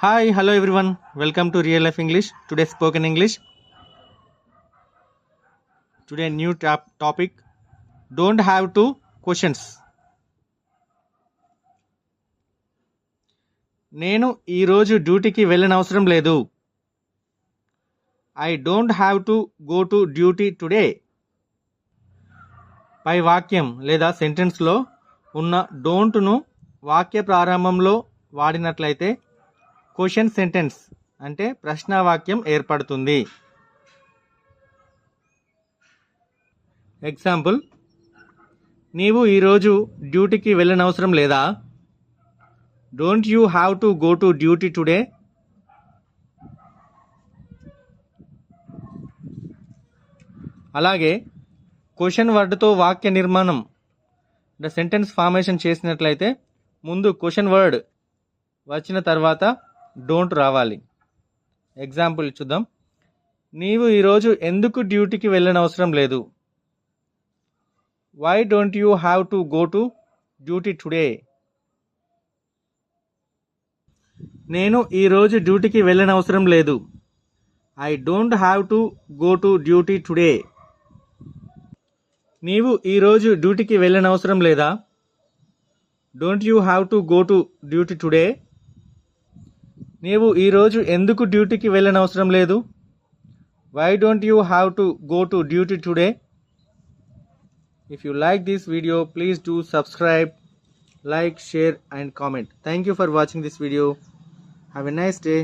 Hi hello everyone welcome to real life English today spoken English today new top topic don't have to questions నేను ఈరోజు డ్యూటీకి వెళ్ళిన అవసరం లేదు. I don't have to go to duty today పై వాక్యం లేదా సెంటెన్స్లో ఉన్న డోంట్ను వాక్య ప్రారంభంలో వాడినట్లయితే క్వశ్చన్ సెంటెన్స్ అంటే ప్రశ్నావాక్యం ఏర్పడుతుంది. ఎగ్జాంపుల్ నీవు ఈరోజు డ్యూటీకి వెళ్ళనవసరం లేదా? Don't you have to go to duty today అలాగే క్వశ్చన్ వర్డ్తో వాక్య నిర్మాణం అంటే సెంటెన్స్ ఫార్మేషన్ చేసినట్లయితే ముందు క్వశ్చన్ వర్డ్ వచ్చిన తర్వాత డోంట్ రావాలి. ఎగ్జాంపుల్ చూద్దాం. నీవు ఈరోజు ఎందుకు డ్యూటీకి వెళ్ళనవసరం లేదు? Why don't you have to go to duty today నేను ఈరోజు డ్యూటీకి వెళ్ళనవసరం లేదు. I don't have to go to duty today నీవు ఈరోజు డ్యూటీకి వెళ్ళనవసరం లేదా? Don't you have to go to duty today నీవు ఈరోజు ఎందుకు డ్యూటీకి వెళ్ళనవసరం లేదు? Why don't you have to go to duty today if you like this video please do subscribe like share and comment thank you for watching this video have a nice day